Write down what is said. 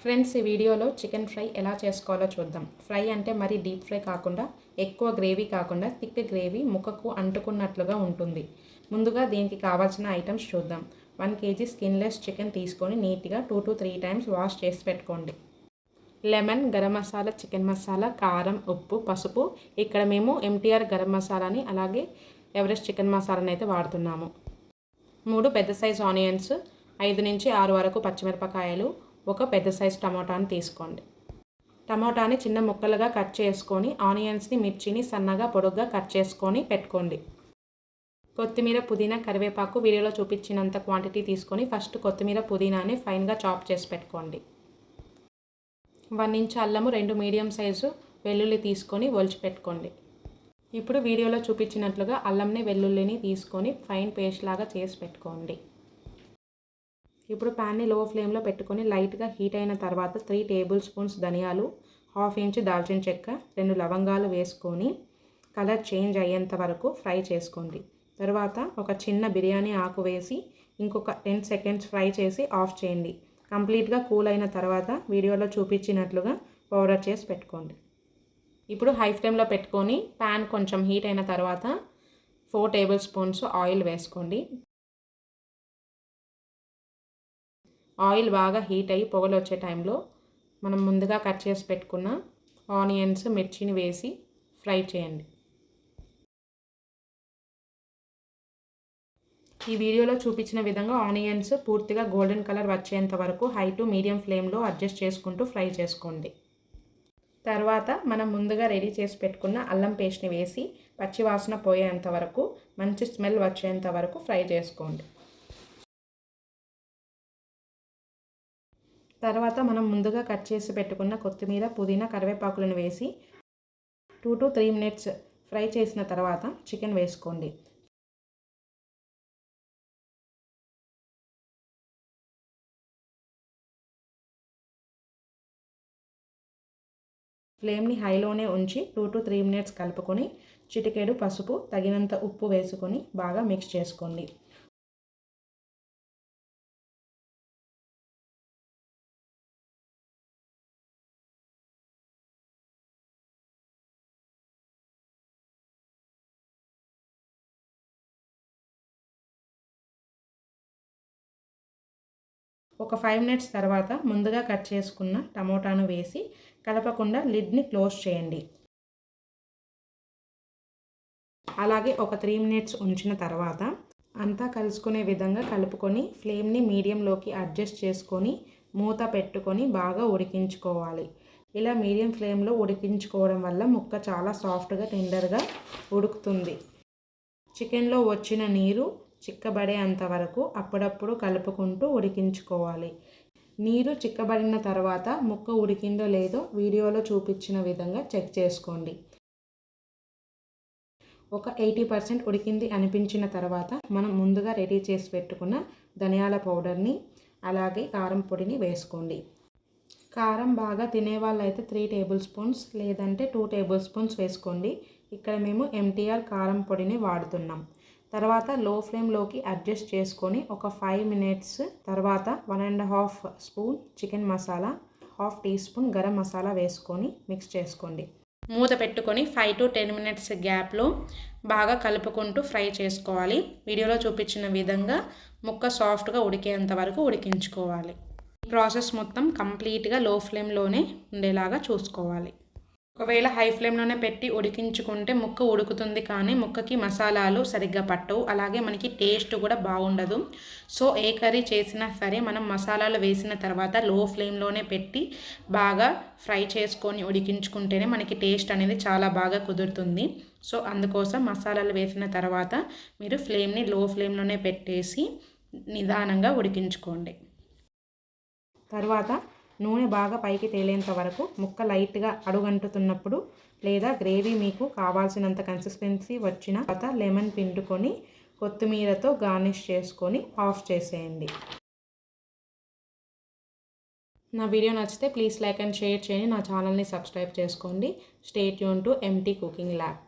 Friends ఈ వీడియోలో chicken fry ఎలా చేసుకోవాలో చూద్దాం. ఫ్రై అంటే మరి డీప్ ఫ్రై కాకుండా ఎక్కువ గ్రేవీ కాకుండా థిక్ గ్రేవీ ముక్కకు అంటుకున్నట్లుగా ఉంటుంది. ముందుగా దీనికి కావాల్సిన ఐటమ్స్ చూద్దాం. వన్ కేజీ స్కిన్లెస్ చికెన్ తీసుకొని నీట్గా two to three times wash చేసి పెట్టుకోండి. లెమన్ గరం మసాలా చికెన్ మసాలా కారం ఉప్పు పసుపు. ఇక్కడ మేము ఎంటీఆర్ గరం మసాలాని అలాగే ఎవరెస్ట్ చికెన్ మసాలాని అయితే వాడుతున్నాము. మూడు పెద్ద సైజ్ ఆనియన్స్ ఐదు నుంచి ఆరు వరకు పచ్చిమిరపకాయలు ఒక పెద్ద సైజు టమాటాని తీసుకోండి. టమాటాని చిన్న ముక్కలుగా కట్ చేసుకొని ఆనియన్స్ని మిర్చిని సన్నగా పొడుగ్గా కట్ చేసుకొని పెట్టుకోండి. కొత్తిమీర పుదీనా కరివేపాకు వీడియోలో చూపించినంత క్వాంటిటీ తీసుకొని ఫస్ట్ కొత్తిమీర పుదీనాని ఫైన్గా చాప్ చేసి పెట్టుకోండి. వన్ ఇంచ్ అల్లము రెండు మీడియం సైజు వెల్లుల్లి తీసుకొని ఒలిచి పెట్టుకోండి. ఇప్పుడు వీడియోలో చూపించినట్లుగా అల్లంని వెల్లుల్లిని తీసుకొని ఫైన్ పేస్ట్ లాగా చేసి పెట్టుకోండి. ఇప్పుడు ప్యాన్ని లో ఫ్లేమ్లో పెట్టుకొని లైట్గా హీట్ అయిన తర్వాత త్రీ టేబుల్ స్పూన్స్ ధనియాలు హాఫ్ ఇంచ్ దాల్చిన చెక్క రెండు లవంగాలు వేసుకొని కలర్ చేంజ్ అయ్యేంత వరకు ఫ్రై చేసుకోండి. తర్వాత ఒక చిన్న బిర్యానీ ఆకు వేసి ఇంకొక టెన్ సెకండ్స్ ఫ్రై చేసి ఆఫ్ చేయండి. కంప్లీట్గా కూల్ అయిన తర్వాత వీడియోలో చూపించినట్లుగా పౌడర్ చేసి పెట్టుకోండి. ఇప్పుడు హై ఫ్లేమ్లో పెట్టుకొని ప్యాన్ కొంచెం హీట్ అయిన తర్వాత ఫోర్ టేబుల్ స్పూన్స్ ఆయిల్ వేసుకోండి. ఆయిల్ బాగా హీట్ అయ్యి పొగలు వచ్చే టైంలో మనం ముందుగా కట్ చేసి పెట్టుకున్న ఆనియన్స్ మిర్చిని వేసి ఫ్రై చేయండి. ఈ వీడియోలో చూపించిన విధంగా ఆనియన్స్ పూర్తిగా గోల్డెన్ కలర్ వచ్చేంత వరకు హై టు మీడియం ఫ్లేమ్లో అడ్జస్ట్ చేసుకుంటూ ఫ్రై చేసుకోండి. తర్వాత మనం ముందుగా రెడీ చేసి పెట్టుకున్న అల్లం పేస్ట్ని వేసి పచ్చివాసన పోయేంత వరకు మంచి స్మెల్ వచ్చేంత వరకు ఫ్రై చేసుకోండి. తర్వాత మనం ముందుగా కట్ చేసి పెట్టుకున్న కొత్తిమీర పుదీనా కరివేపాకులను వేసి two to three minutes fry చేసిన తర్వాత చికెన్ వేసుకోండి. ఫ్లేమ్ని హైలోనే ఉంచి టూ టు త్రీ మినిట్స్ కలుపుకొని చిటికెడు పసుపు తగినంత ఉప్పు వేసుకొని బాగా మిక్స్ చేసుకోండి. ఒక ఫైవ్ మినిట్స్ తర్వాత ముందుగా కట్ చేసుకున్న టమోటాను వేసి కలపకుండా లిడ్ని క్లోజ్ చేయండి. అలాగే ఒక త్రీ మినిట్స్ ఉంచిన తర్వాత అంతా కలుసుకునే విధంగా కలుపుకొని ఫ్లేమ్ని మీడియంలోకి అడ్జస్ట్ చేసుకొని మూత పెట్టుకొని బాగా ఉడికించుకోవాలి. ఇలా మీడియం ఫ్లేమ్లో ఉడికించుకోవడం వల్ల ముక్క చాలా సాఫ్ట్గా టెండర్గా ఉడుకుతుంది. చికెన్లో వచ్చిన నీరు చిక్కబడేంత వరకు అప్పుడప్పుడు కలుపుకుంటూ ఉడికించుకోవాలి. నీరు చిక్కబడిన తర్వాత ముక్క ఉడికిందో లేదో వీడియోలో చూపించిన విధంగా చెక్ చేసుకోండి. ఒక ఎయిటీ పర్సెంట్ ఉడికింది అనిపించిన తర్వాత మనం ముందుగా రెడీ చేసి పెట్టుకున్న ధనియాల పౌడర్ని అలాగే కారం పొడిని వేసుకోండి. కారం బాగా తినే వాళ్ళైతే త్రీ టేబుల్ స్పూన్స్ లేదంటే టూ టేబుల్ స్పూన్స్ వేసుకోండి. ఇక్కడ మేము ఎంటీఆర్ కారం పొడిని వాడుతున్నాం. తర్వాత లో ఫ్లేమ్లోకి అడ్జస్ట్ చేసుకొని ఒక ఫైవ్ మినిట్స్ తర్వాత one and half spoon chicken masala half teaspoon garam masala వేసుకొని మిక్స్ చేసుకోండి. మూత పెట్టుకొని ఫైవ్ టు టెన్ మినిట్స్ గ్యాప్లో బాగా కలుపుకుంటూ ఫ్రై చేసుకోవాలి. వీడియోలో చూపించిన విధంగా ముక్క సాఫ్ట్గా ఉడికేంత వరకు ఉడికించుకోవాలి. ఈ ప్రాసెస్ మొత్తం కంప్లీట్గా లో ఫ్లేమ్లోనే ఉండేలాగా చూసుకోవాలి. ఒకవేళ హై ఫ్లేమ్లోనే పెట్టి ఉడికించుకుంటే ముక్క ఉడుకుతుంది కానీ ముక్కకి మసాలాలు సరిగ్గా పట్టవు. అలాగే మనకి టేస్ట్ కూడా బాగుండదు. సో ఏ కర్రీ చేసినా సరే మనం మసాలాలు వేసిన తర్వాత లో ఫ్లేమ్లోనే పెట్టి బాగా ఫ్రై చేసుకొని ఉడికించుకుంటేనే మనకి టేస్ట్ అనేది చాలా బాగా కుదురుతుంది. సో అందుకోసం మసాలాలు వేసిన తర్వాత మీరు ఫ్లేమ్ని లో ఫ్లేమ్లోనే పెట్టేసి నిదానంగా ఉడికించుకోండి. తర్వాత నూనె బాగా పైకి తేలేంత వరకు ముక్క లైట్గా అడుగంటుతున్నప్పుడు లేదా గ్రేవీ మీకు కావాల్సినంత కన్సిస్టెన్సీ వచ్చిన తర్వాత లెమన్ పిండుకొని కొత్తిమీరతో గార్నిష్ చేసుకొని ఆఫ్ చేసేయండి. నా వీడియో నచ్చితే ప్లీజ్ లైక్ అండ్ షేర్ చేయండి. నా ఛానల్ని సబ్స్క్రైబ్ చేసుకోండి. State Yoon to empty cooking lab.